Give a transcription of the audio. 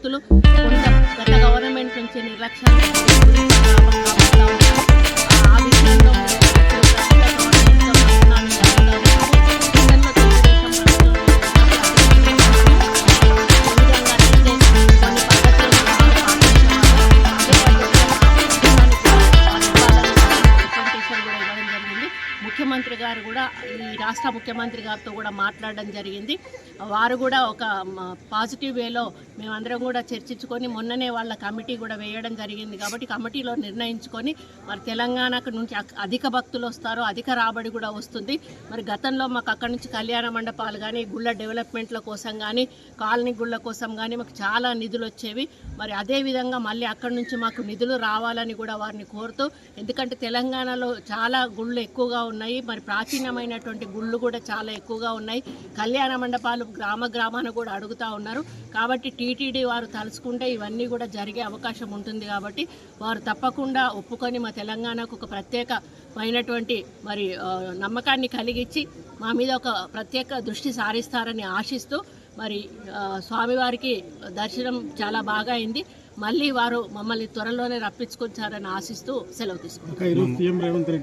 వ్యక్తులు కొంత గత గవర్నమెంట్ నుంచి నిర్లక్ష్యాన్ని ముఖ్యమంత్రి గారు కూడా ఈ రాష్ట్ర ముఖ్యమంత్రి గారితో కూడా మాట్లాడడం జరిగింది. వారు కూడా ఒక పాజిటివ్ వేలో మేమందరం కూడా చర్చించుకొని మొన్ననే వాళ్ళ కమిటీ కూడా వేయడం జరిగింది కాబట్టి కమిటీలో నిర్ణయించుకొని మరి తెలంగాణకు నుంచి అక్- అధిక భక్తులు వస్తారు అధిక రాబడి కూడా వస్తుంది. మరి గతంలో మాకు అక్కడి నుంచి కళ్యాణ మండపాలు కానీ గుళ్ళ డెవలప్మెంట్ల కోసం కానీ కాలనీ గుళ్ళ కోసం కానీ మాకు చాలా నిధులు వచ్చేవి. మరి అదే విధంగా మళ్ళీ అక్కడి నుంచి మాకు నిధులు రావాలని కూడా వారిని కోరుతూ ఎందుకంటే తెలంగాణలో చాలా గుళ్ళు ఎక్కువగా ఉన్నాయి. మరి ప్రాచీనమైనటువంటి గుళ్ళు కూడా చాలా ఎక్కువగా ఉన్నాయి. కళ్యాణ మండపాలు గ్రామ గ్రామాన కూడా అడుగుతూ ఉన్నారు. కాబట్టి టీటీడీ వారు తలుచుకుంటే ఇవన్నీ కూడా జరిగే అవకాశం ఉంటుంది కాబట్టి వారు తప్పకుండా ఒప్పుకొని మా తెలంగాణకు ఒక ప్రత్యేకమైనటువంటి మరి నమ్మకాన్ని కలిగించి మా మీద ఒక ప్రత్యేక దృష్టి సారిస్తారని ఆశిస్తూ మరి స్వామివారికి దర్శనం చాలా బాగా అయింది. మళ్ళీ వారు మమ్మల్ని త్వరలోనే రప్పించుకొచ్చారని ఆశిస్తూ సెలవు తీసుకుంటారు